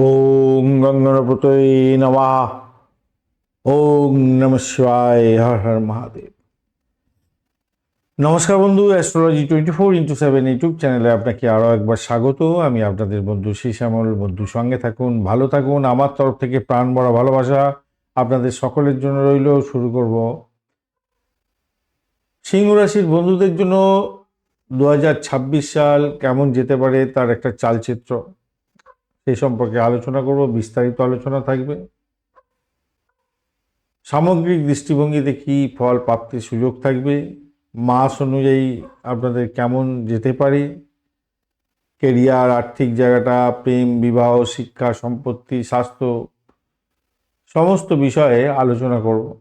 ওং গঙ্গনপতয়ে নমঃ। ওং নম শিবায়, হর হর মহাদেব। নমস্কার বন্ধু astrology twenty four into seven YouTube চ্যানেলে আপনাকে আরও একবার স্বাগত। আমি আপনাদের বন্ধু শ্যামল বন্ধু সঙ্গে থাকুন, ভালো থাকুন। আমার তরফ থেকে প্রাণ বড় ভালোবাসা আপনাদের সকলের জন্য রইল। শুরু করব। সিংহ রাশির বন্ধুদের জন্য দু হাজার ছাব্বিশ সাল কেমন যেতে পারে তার একটা চালচিত্র। সেই সম্পর্কে আলোচনা করব, বিস্তারিত আলোচনা থাকবে। সামগ্রিক দৃষ্টিভঙ্গিতে কী ফল প্রাপ্তির সুযোগ থাকবে? মাস অনুযায়ী আপনাদের কেমন যেতে পারে? কেরিয়ার, আর্থিক জায়গাটা, প্রেম, বিবাহ, শিক্ষা, সম্পত্তি, স্বাস্থ্য সমস্ত বিষয়ে আলোচনা করব।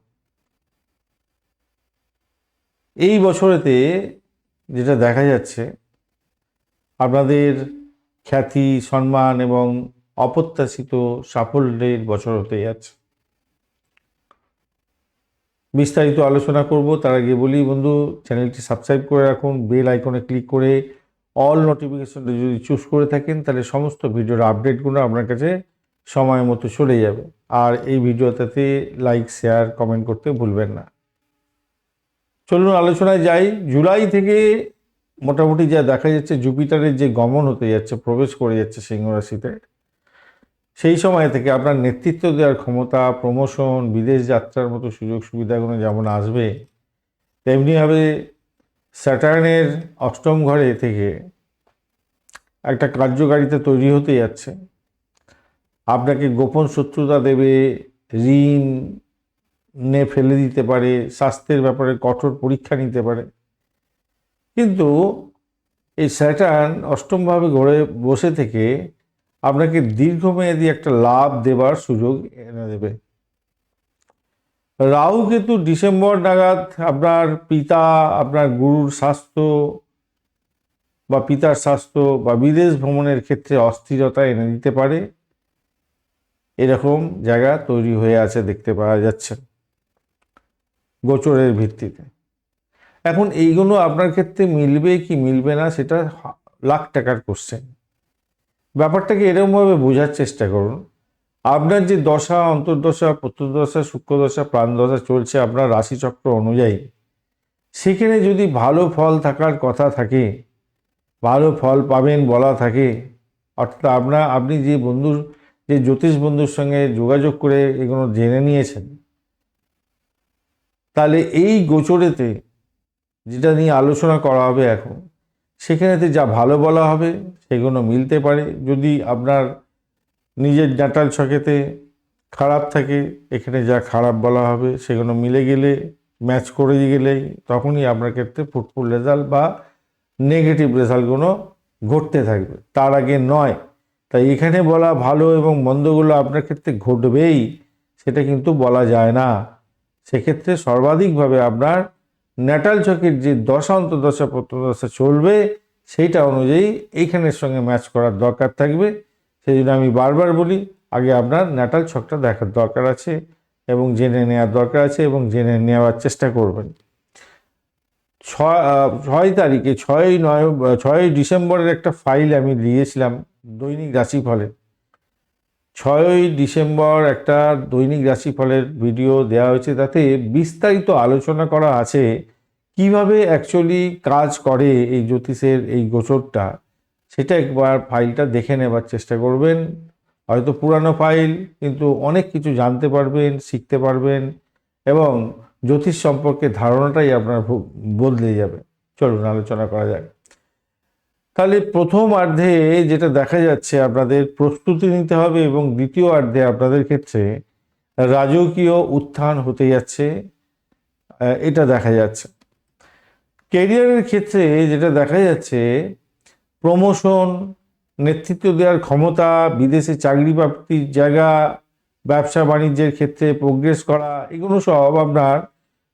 এই বছরেতে যেটা দেখা যাচ্ছে, আপনাদের খ্যাতি, সম্মান এবং অপ্রত্যাশিত সাফল্যের বছর হতে যাচ্ছে। বিস্তারিত আলোচনা করব, তার আগে বলি বন্ধু, চ্যানেলটি সাবস্ক্রাইব করে রাখুন, বেল আইকনে ক্লিক করে অল নোটিফিকেশনটা যদি চুজ করে থাকেন, তাহলে সমস্ত ভিডিওর আপডেটগুলো আপনার কাছে সময় মতো চলে যাবে। আর এই ভিডিওটাতে লাইক, শেয়ার, কমেন্ট করতে ভুলবেন না। চলুন আলোচনায় যাই। জুলাই থেকে মোটামুটি যা দেখা যাচ্ছে জুপিটারের যে গমন হতে যাচ্ছে, প্রবেশ করে যাচ্ছে সিংহ রাশিতে সেই সময় থেকে আপনার নেতৃত্ব দেওয়ার ক্ষমতা প্রমোশন বিদেশ যাত্রার মতো সুযোগ সুবিধাগুলো যেমন আসবে তেমনিভাবে স্যাটার্নের অষ্টম ঘরে থেকে একটা কার্যকারিতা তৈরি হতে যাচ্ছে। আপনাকে গোপন শত্রুতা দেবে, ঋণ নে ফেলে দিতে পারে, স্বাস্থ্যের ব্যাপারে কঠোর পরীক্ষা নিতে পারে। কিন্তু এই স্যাটার্ন অষ্টমভাবে ঘরে বসে থেকে আপনাকে দীর্ঘমেয়াদী একটা লাভ দেবার সুযোগ এনে দেবে। রাহু কেতু ডিসেম্বর নাগাদ আপনার পিতা, আপনার গুরুর স্বাস্থ্য বা পিতার স্বাস্থ্য বা বিদেশ ভ্রমণের ক্ষেত্রে অস্থিরতা এনে দিতে পারে। এরকম জায়গা তৈরি হয়ে আছে দেখতে পাওয়া যাচ্ছে। গোচরের ভিত্তিতে। এখন এইগুলো আপনার ক্ষেত্রে মিলবে কি মিলবে না সেটা লাখ টাকার কোশ্চেন ব্যাপারটাকে এরকমভাবে বোঝার চেষ্টা করুন। আপনার যে দশা, অন্তর্দশা, প্রত্যদশা শুক্রদশা প্রাণদশা চলছে আপনার রাশিচক্র অনুযায়ী, সেখানে যদি ভালো ফল থাকার কথা থাকে, ভালো ফল পাবেন বলা থাকে, অর্থাৎ আপনার, আপনি যে বন্ধুর, যে জ্যোতিষ বন্ধুর সঙ্গে যোগাযোগ করে এগুলো জেনে নিয়েছেন, তাহলে এই গোচরেতে যেটা নিয়ে আলোচনা করা হবে এখন সেখানেতে যা ভালো বলা হবে সেগুলো মিলতে পারে। যদি আপনার নিজের ডাটাল ছকেতে খারাপ থাকে, এখানে যা খারাপ বলা হবে সেগুলো মিলে গেলে, ম্যাচ করে গেলেই তখনই আপনার ক্ষেত্রে ফুটফুল রেজাল্ট বা নেগেটিভ রেজাল্টগুলো ঘটতে থাকবে। তার আগে নয়, তাই এখানে বলা ভালো এবং মন্দগুলো আপনার ক্ষেত্রে ঘটবেই, সেটা কিন্তু বলা যায় না। সেক্ষেত্রে সর্বাধিকভাবে আপনার ন্যাটাল ছকের যে দশা অন্তর্দশা প্রত্যদশা চলবে, সেইটা অনুযায়ী এইখানের সঙ্গে ম্যাচ করার দরকার থাকবে। সেই জন্য আমি বারবার বলি, আগে আপনার ন্যাটাল ছকটা দেখার দরকার আছে এবং জেনে নেওয়ার দরকার আছে এবং জেনে নেওয়ার চেষ্টা করবেন। ছয় তারিখে ছয় নয় ছয় ডিসেম্বরের একটা ফাইল আমি দিয়েছিলাম দৈনিক রাশিফলে ছয়ই ডিসেম্বর একটা দৈনিক রাশিফলের ভিডিও দেওয়া হয়েছে, তাতে বিস্তারিত আলোচনা করা আছে কীভাবে অ্যাকচুয়ালি কাজ করে এই জ্যোতিষের এই গোচরটা। সেটা একবার ফাইলটা দেখে নেবার চেষ্টা করবেন। হয়তো পুরানো ফাইল কিন্তু অনেক কিছু জানতে পারবেন, শিখতে পারবেন এবং জ্যোতিষ সম্পর্কে ধারণাটাই আপনার বদলে যাবে। চলুন আলোচনা করা যাক। তাহলে প্রথম অর্ধে যেটা দেখা যাচ্ছে আপনাদের প্রস্তুতি নিতে হবে এবং দ্বিতীয় অর্ধে আপনাদের ক্ষেত্রে রাজকীয় উত্থান হতে যাচ্ছে এটা দেখা যাচ্ছে। কেরিয়ারের ক্ষেত্রে যেটা দেখা যাচ্ছে, প্রমোশন, নেতৃত্ব দেওয়ার ক্ষমতা, বিদেশে চাকরি প্রাপ্তির জায়গা, ব্যবসা বাণিজ্যের ক্ষেত্রে প্রোগ্রেস করা, এগুলো সব আপনার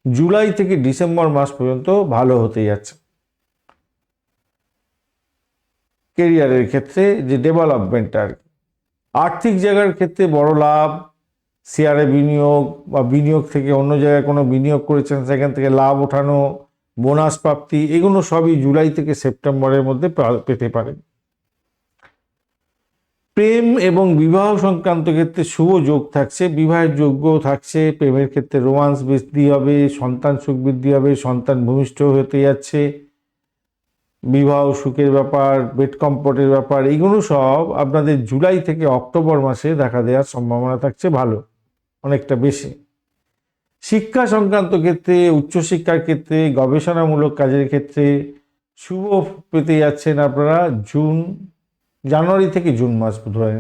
জুলাই থেকে ডিসেম্বর মাস পর্যন্ত ভালো হতে যাচ্ছে। কেরিয়ারের ক্ষেত্রে যে ডেভেলপমেন্ট আর কি। আর্থিক জায়গার ক্ষেত্রে বড় লাভ শেয়ারে বিনিয়োগ বা বিনিয়োগ থেকে অন্য জায়গায় কোনো বিনিয়োগ করেছেন, সেখান থেকে লাভ ওঠানো বোনাস প্রাপ্তি, এগুলো সবই জুলাই থেকে সেপ্টেম্বরের মধ্যে পেতে পারেন। প্রেম এবং বিবাহ সংক্রান্ত ক্ষেত্রে শুভ যোগ থাকছে, বিবাহের যোগ্য থাকছে, প্রেমের ক্ষেত্রে রোমান্স বৃদ্ধি হবে, সন্তান সুখ বৃদ্ধি হবে, সন্তান ভূমিষ্ঠ হতে যাচ্ছে। বিবাহ সুখের ব্যাপার বেড কম্পোর্টের ব্যাপার এগুলো সব আপনাদের জুলাই থেকে অক্টোবর মাসে দেখা দেওয়ার সম্ভাবনা থাকছে ভালো, অনেকটা বেশি। শিক্ষা সংক্রান্ত ক্ষেত্রে, উচ্চশিক্ষার ক্ষেত্রে, গবেষণামূলক কাজের ক্ষেত্রে শুভ পেতে যাচ্ছেন আপনারা জুন, জানুয়ারি থেকে জুন মাস ধরে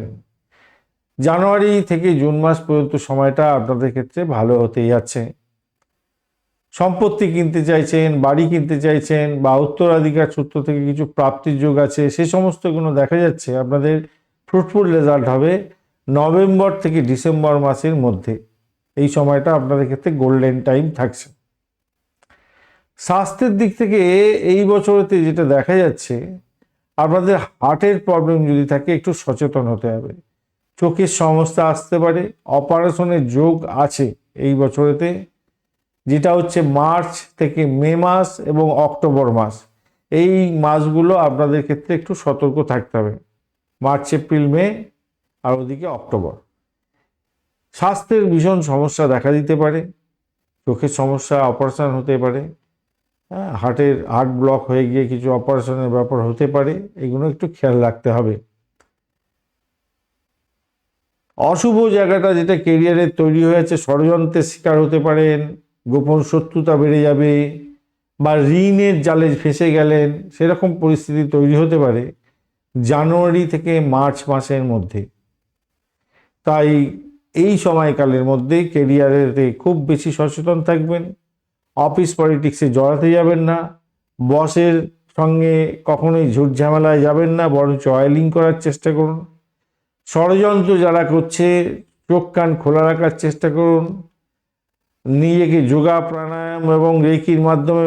জানুয়ারি থেকে জুন মাস পর্যন্ত সময়টা আপনাদের ক্ষেত্রে ভালো হতে যাচ্ছে। সম্পত্তি কিনতে চাইছেন, বাড়ি কিনতে চাইছেন বা উত্তরাধিকার সূত্র থেকে কিছু প্রাপ্তির যোগ আছে, সে সমস্তগুলো দেখা যাচ্ছে আপনাদের ফ্রুটফুল রেজাল্ট হবে নভেম্বর থেকে ডিসেম্বর মাসের মধ্যে। এই সময়টা আপনাদের ক্ষেত্রে গোল্ডেন টাইম থাকছে। স্বাস্থ্যের দিক থেকে এই বছরতে যেটা দেখা যাচ্ছে, আপনাদের হার্টের প্রবলেম যদি থাকে একটু সচেতন হতে হবে। চোখের সমস্যা আসতে পারে অপারেশনের যোগ আছে এই বছরেতে। যেটা হচ্ছে মার্চ থেকে মে মাস এবং অক্টোবর মাস। এই মাসগুলো আপনাদের ক্ষেত্রে একটু সতর্ক থাকতে হবে। মার্চ, এপ্রিল, মে আর ওদিকে অক্টোবর। স্বাস্থ্যের ভীষণ সমস্যা দেখা দিতে পারে। চোখের সমস্যা, অপারেশন হতে পারে। হ্যাঁ হার্টের হার্ট ব্লক হয়ে গিয়ে কিছু অপারেশনের ব্যাপার হতে পারে, এগুলো একটু খেয়াল রাখতে হবে। অশুভ জায়গাটা যেটা কেরিয়ারের তৈরি হয়েছে, ষড়যন্ত্রের শিকার হতে পারেন গোপন শত্রুতা বেড়ে যাবে বা ঋণের জালে ফেসে গেলেন, সেরকম পরিস্থিতি তৈরি হতে পারে জানুয়ারি থেকে মার্চ মাসের মধ্যে। তাই এই সময়কালের মধ্যে কেরিয়ারেতে খুব বেশি সচেতন থাকবেন, অফিস পলিটিক্সে জড়াতে যাবেন না, বসের সঙ্গে কখনোই ঝুট ঝামেলায় যাবেন না, বরঞ্চ অয়েলিং করার চেষ্টা করুন, ষড়যন্ত্র যারা করছে চোখ কান খোলা রাখার চেষ্টা করুন নিজেকে যোগা প্রাণায়াম এবং রেকির মাধ্যমে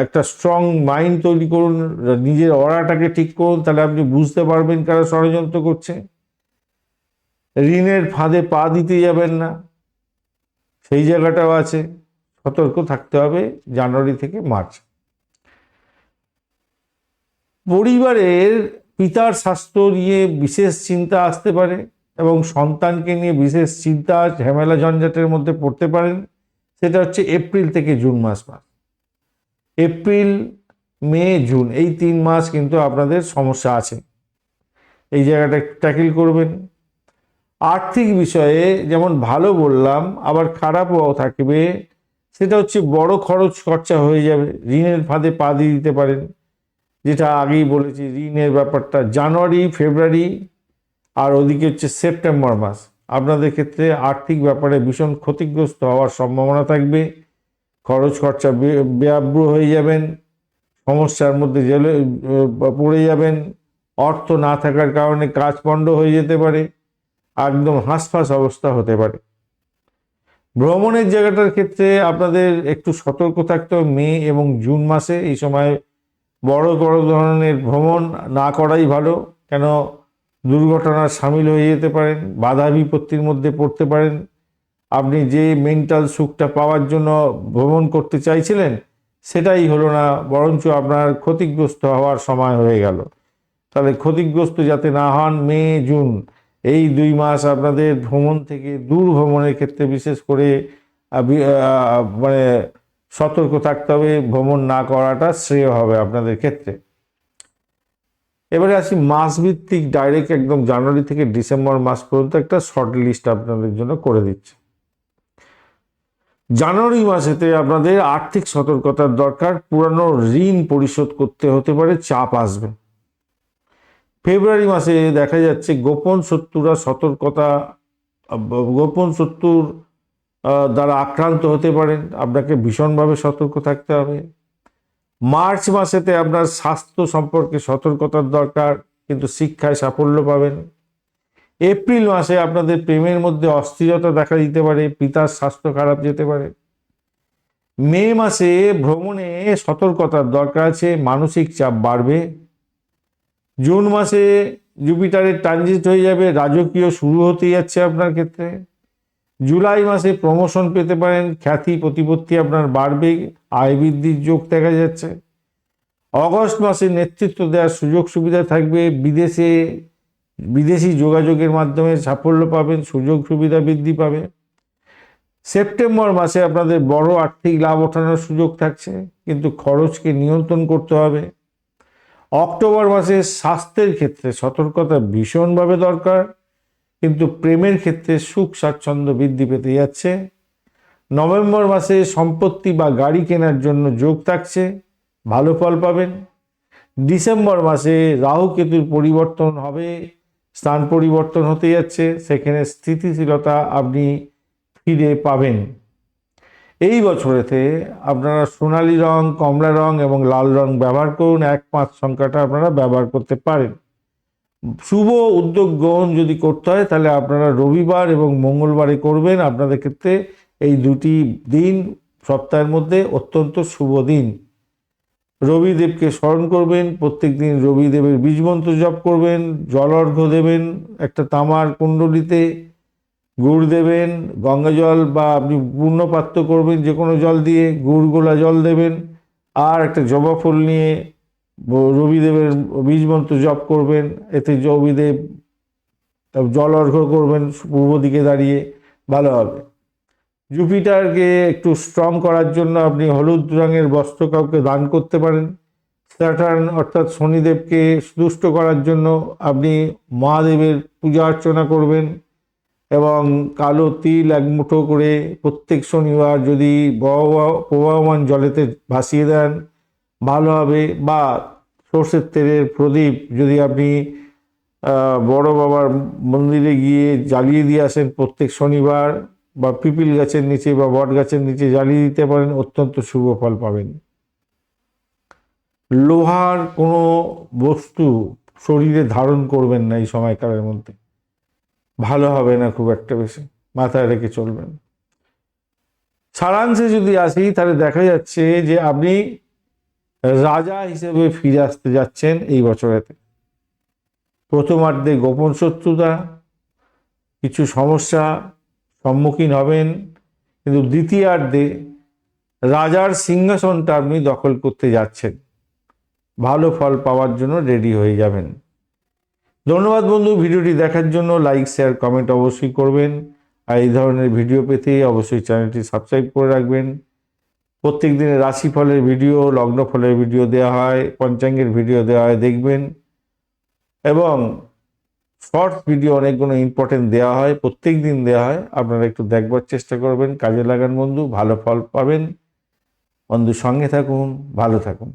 একটা স্ট্রং মাইন্ড তৈরি করুন, নিজের অরাটাকে ঠিক করুন, তাহলে আপনি বুঝতে পারবেন কারা ষড়যন্ত্র করছে। ঋণের ফাঁদে পা দিতে যাবেন না। সেই জায়গাটাও আছে। সতর্ক থাকতে হবে জানুয়ারি থেকে মার্চ। পরিবারের পিতার স্বাস্থ্য নিয়ে বিশেষ চিন্তা আসতে পারে। এবং সন্তানকে নিয়ে বিশেষ চিন্তা, ঝামেলা, ঝঞ্ঝাটের মধ্যে পড়তে পারেন। সেটা হচ্ছে এপ্রিল থেকে জুন মাস মাস। এপ্রিল, মে, জুন এই তিন মাস কিন্তু আপনাদের সমস্যা আছে। এই জায়গাটা ট্যাকেল করবেন। আর্থিক বিষয়ে যেমন ভালো বললাম, আবার খারাপও থাকবে। সেটা হচ্ছে বড় খরচ খরচা হয়ে যাবে। ঋণের ফাঁদে পা দিয়ে দিতে পারেন। যেটা আগেই বলেছি, ঋণের ব্যাপারটা জানুয়ারি, ফেব্রুয়ারি আর ওদিকে হচ্ছে সেপ্টেম্বর মাস। আপনাদের ক্ষেত্রে আর্থিক ব্যাপারে ভীষণ ক্ষতিগ্রস্ত হওয়ার সম্ভাবনা থাকবে। খরচ খরচা ব্যাব্র হয়ে যাবেন। সমস্যার মধ্যে জেলে পড়ে যাবেন। অর্থ না থাকার কারণে কাজ পণ্ড হয়ে যেতে পারে। একদম হাঁসফাঁস অবস্থা হতে পারে। ভ্রমণের জায়গাটার ক্ষেত্রে আপনাদের একটু সতর্ক থাকতে হবে। মে এবং জুন মাসে এই সময় বড় বড় ধরনের ভ্রমণ না করাই ভালো। কেন দুর্ঘটনার সামিল হয়ে যেতে পারেন, বাধা বিপত্তির মধ্যে পড়তে পারেন। আপনি যে মেন্টাল সুখটা পাওয়ার জন্য ভ্রমণ করতে চাইছিলেন, সেটাই হলো না, বরঞ্চ আপনার ক্ষতিগ্রস্ত হওয়ার সময় হয়ে গেল। তাহলে ক্ষতিগ্রস্ত যাতে না হন মে, জুন, এই দুই মাস আপনাদের ভ্রমণ থেকে দূর ভ্রমণের ক্ষেত্রে বিশেষ করে মানে সতর্ক থাকতে হবে, ভ্রমণ না করাটা শ্রেয় হবে আপনাদের ক্ষেত্রে। এবারে আসি মাসভিত্তিক ডাইরেক্ট একদম জানুয়ারি থেকে ডিসেম্বর মাস পর্যন্ত একটা শর্ট লিস্ট আপনাদের জন্য করে দিচ্ছে। জানুয়ারি মাসেতে আপনাদের আর্থিক সতর্কতার দরকার, পুরানো ঋণ পরিশোধ করতে হতে পারে, চাপ আসবে। ফেব্রুয়ারি মাসে দেখা যাচ্ছে গোপন শত্রুরা সতর্কতা, গোপন শত্রুর দ্বারা আক্রান্ত হতে পারেন। আপনাকে ভীষণভাবে সতর্ক থাকতে হবে। মার্চ মাসেতে আপনার স্বাস্থ্য সম্পর্কে সতর্কতার দরকার, কিন্তু শিক্ষায় সাফল্য পাবেন। এপ্রিল মাসে আপনাদের প্রেমের মধ্যে অস্থিরতা দেখা দিতে পারে, পিতার স্বাস্থ্য খারাপ যেতে পারে। মে মাসে ভ্রমণে সতর্কতার দরকার আছে, মানসিক চাপ বাড়বে। জুন মাসে জুপিটারের ট্রানজিট হয়ে যাবে, রাজকীয় শুরু হতে যাচ্ছে আপনার ক্ষেত্রে। জুলাই মাসে প্রমোশন পেতে পারেন, খ্যাতি, প্রতিপত্তি আপনার বাড়বে, আয় বৃদ্ধির যোগ দেখা যাচ্ছে। অগস্ট মাসে নেতৃত্ব দেওয়ার সুযোগ সুবিধা থাকবে, বিদেশে, বিদেশি যোগাযোগের মাধ্যমে সাফল্য পাবেন, সুযোগ সুবিধা বৃদ্ধি পাবে। সেপ্টেম্বর মাসে আপনাদের বড় আর্থিক লাভ ওঠানোর সুযোগ থাকছে, কিন্তু খরচকে নিয়ন্ত্রণ করতে হবে। অক্টোবর মাসে স্বাস্থ্যের ক্ষেত্রে সতর্কতা ভীষণভাবে দরকার। কিন্তু প্রেমের ক্ষেত্রে সুখ, স্বাচ্ছন্দ্য বৃদ্ধি পেতে যাচ্ছে। নভেম্বর মাসে সম্পত্তি বা গাড়ি কেনার জন্য যোগ থাকছে, ভালো ফল পাবেন। ডিসেম্বর মাসে রাহু কেতুর পরিবর্তন হবে, স্থান পরিবর্তন হতে যাচ্ছে, সেখানে স্থিতিশীলতা আপনি ফিরে পাবেন। এই বছরেতে আপনারা সোনালি রং, কমলা রং এবং লাল রং ব্যবহার করুন, এক পাঁচ সংখ্যাটা আপনারা ব্যবহার করতে পারেন। শুভ উদ্যোগ গ্রহণ যদি করতে হয়, তাহলে আপনারা রবিবার এবং মঙ্গলবারে করবেন। আপনাদের ক্ষেত্রে এই দুটি দিন, সপ্তাহের মধ্যে অত্যন্ত শুভ দিন। রবিদেবকে স্মরণ করবেন, প্রত্যেক দিন রবিদেবের বীজমন্ত্র জপ করবেন, জল অর্ঘ্য দেবেন, একটা তামার কুণ্ডলিতে গুড় দেবেন, গঙ্গা জল বা আপনি পূর্ণপাত্র করবেন যে কোনো জল দিয়ে গুড় গোলা জল দেবেন, আর একটা জবা ফুল নিয়ে রবিদেবের বীজ মন্ত্র জপ করবেন, এতে রবিদেব জল অর্ঘ্য করবেন পূর্ব দিকে দাঁড়িয়ে, ভালো হবে। জুপিটারকে একটু স্ট্রং করার জন্য আপনি হলুদ রঙের বস্ত্র কাউকে দান করতে পারেন। স্যাটার্ন অর্থাৎ শনিদেবকে দুষ্ট করার জন্য আপনি মহাদেবের পূজা অর্চনা করবেন এবং কালো তিল এক মুঠো করে প্রত্যেক শনিবার যদি বহ- প্রবাহমান জলেতে ভাসিয়ে দেন ভালো হবে বা সর্ষের তেলের প্রদীপ যদি আপনি বড় বাবার মন্দিরে গিয়ে জ্বালিয়ে দিয়ে আসেন প্রত্যেক শনিবার বা পিপিল গাছের নিচে বা বট গাছের নিচে জ্বালিয়ে দিতে পারেন, অত্যন্ত শুভ ফল পাবেন। লোহার কোনো বস্তু শরীরে ধারণ করবেন না এই সময়কালের মধ্যে। ভালো হবে না খুব একটা বেশি, মাথায় রেখে চলবেন। সারাংশে যদি আসি, তাহলে দেখা যাচ্ছে যে আপনি রাজা হিসেবে ফিরে আসতে যাচ্ছেন এই বছরেতে। প্রথমার্ধে গোপন শত্রুতা, কিছু সমস্যা সম্মুখীন হবেন, কিন্তু দ্বিতীয়ার্ধে রাজার সিংহাসনটা আপনি দখল করতে যাচ্ছেন। ভালো ফল পাওয়ার জন্য রেডি হয়ে যাবেন। ধন্যবাদ বন্ধু, ভিডিওটি দেখার জন্য লাইক, শেয়ার, কমেন্ট অবশ্যই করবেন। আর এই ধরনের ভিডিও পেতে অবশ্যই চ্যানেলটি সাবস্ক্রাইব করে রাখবেন। প্রত্যেক দিনে রাশিফলের ভিডিও লগ্ন ফলের ভিডিও দেওয়া হয়, পঞ্চাঙ্গের ভিডিও দেওয়া হয়, দেখবেন। এবং শর্টস ভিডিও অনেকগুলো ইম্পর্টেন্ট দেওয়া হয় প্রত্যেক দিন দেওয়া হয়। আপনারা একটু দেখবার চেষ্টা করবেন, কাজে লাগান বন্ধু, ভালো ফল পাবেন। বন্ধু সঙ্গে থাকুন, ভালো থাকুন।